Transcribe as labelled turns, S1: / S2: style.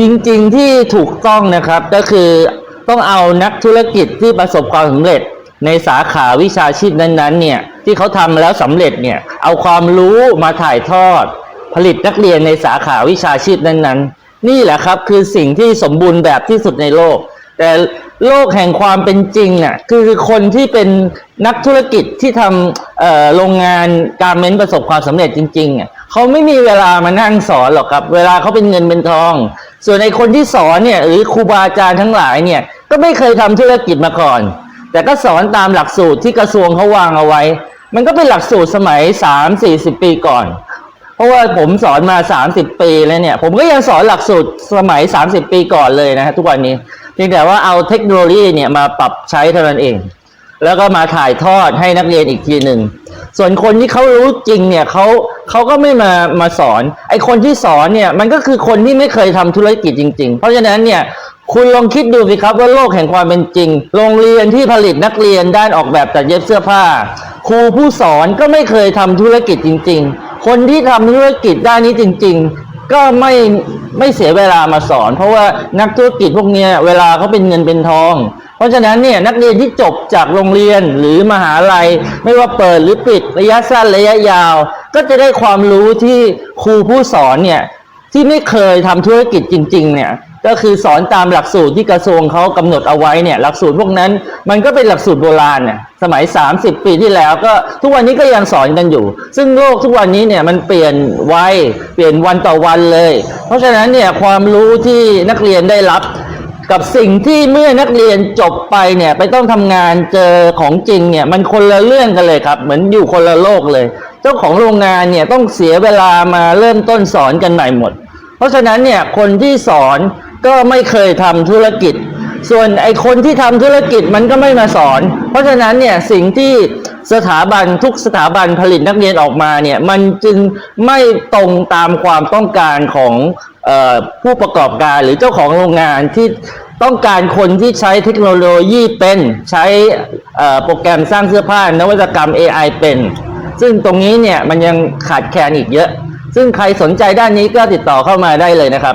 S1: จริงๆที่ถูกต้องนะครับก็คือต้องเอานักธุรกิจที่ประสบความสำเร็จ ในสาขาวิชาชีพนั้นๆเนี่ยที่เขาทำแล้วสำเร็จเนี่ยเอาความรู้มาถ่ายทอด ผลิตนักเรียนในสาขาวิชาชีพนั้นๆ นี่แหละครับคือสิ่งที่สมบูรณ์แบบที่สุดในโลก แต่โลกแห่งความเป็นจริงน่ะคือคนที่เป็นนักธุรกิจที่ทำโรงงานการเม้นประสบความสำเร็จจริงๆอะเขาไม่มีเวลามานั่งสอนหรอกครับ เวลาเขาเป็นเงินเป็นทอง ส่วนในคนที่สอนเนี่ยหรือครูบาอาจารย์ทั้งหลายเนี่ยก็ไม่เคยทำธุรกิจมาก่อน แต่ก็สอนตามหลักสูตรที่กระทรวงเขาวางเอาไว้ มันก็เป็นหลักสูตรสมัย3-40ปีก่อน เพราะว่าผมสอนมา30ปีแล้วเนี่ย ผมก็ยังสอนหลักสูตรสมัย30ปีก่อนเลยนะฮะทุกวันนี้เพียงแต่ว่าเอาเทคโนโลยีเนี่ยมาปรับใช้เท่านั้นเอง แล้วก็มาถ่ายทอดให้นักเรียนอีกทีหนึ่ง ส่วนคนที่เขารู้จริงเนี่ยเขาเขาก็ไม่มามาสอน ไอคนที่สอนเนี่ยมันก็คือคนที่ไม่เคยทำธุรกิจจริง ๆ เพราะฉะนั้นเนี่ยคุณลองคิดดูสิครับว่าโลกแห่งความเป็นจริง โรงเรียนที่ผลิตนักเรียนด้านออกแบบตัดเย็บเสื้อผ้า ครูผู้สอนก็ไม่เคยทำธุรกิจจริง ๆ คนที่ทำธุรกิจด้านนี้จริง ๆ ก็ไม่ไม่เสียเวลามาสอน เพราะว่านักธุรกิจพวกเนี้ยเวลาเขาเป็นเงินเป็นทอง เพราะฉะนั้นเนี่ยนักเรียนที่จบจากโรงเรียนหรือมหาลัย ไม่ว่าเปิดหรือปิดระยะสั้นระยะยาว ก็จะได้ความรู้ที่ครูผู้สอนเนี่ยที่ไม่เคยทำธุรกิจจริง ๆ เนี่ย ก็คือสอนตามหลักสูตรที่กระทรวงเขากำหนดเอาไว้เนี่ยหลักสูตรพวกนั้นมันก็เป็นหลักสูตรโบราณเนี่ยสมัย 30 ปีที่แล้วก็ทุกวันนี้ก็ยังสอนกันอยู่ ซึ่งโลกทุกวันนี้เนี่ยมันเปลี่ยนไวเปลี่ยนวันต่อวันเลย เพราะฉะนั้นเนี่ยความรู้ที่นักเรียนได้รับกับสิ่งที่เมื่อนักเรียนจบไปเนี่ยไปต้องทำงานเจอของจริงเนี่ยมันคนละเรื่องกันเลยครับ เหมือนอยู่คนละโลกเลย เจ้าของโรงงานเนี่ยต้องเสียเวลามาเริ่มต้นสอนกันใหม่หมด เพราะฉะนั้นเนี่ยคนที่สอน ก็ไม่เคยทำธุรกิจ ส่วนไอคนที่ทำธุรกิจมันก็ไม่มาสอน เพราะฉะนั้นเนี่ยสิ่งที่สถาบันทุกสถาบันผลิตนักเรียนออกมาเนี่ยมันจึงไม่ตรงตามความต้องการของออผู้ประกอบการหรือเจ้าของโรงงานที่ต้องการคนที่ใช้เทคโนโลยีเป็นใช้โปรแกรมสร้างเสื้อผ้านวัตกรรม AI เป็น ซึ่งตรงนี้เนี่ยมันยังขาดแคลนอีกเยอะ ซึ่งใครสนใจด้านนี้ก็ติดต่อเข้ามาได้เลยนะครับ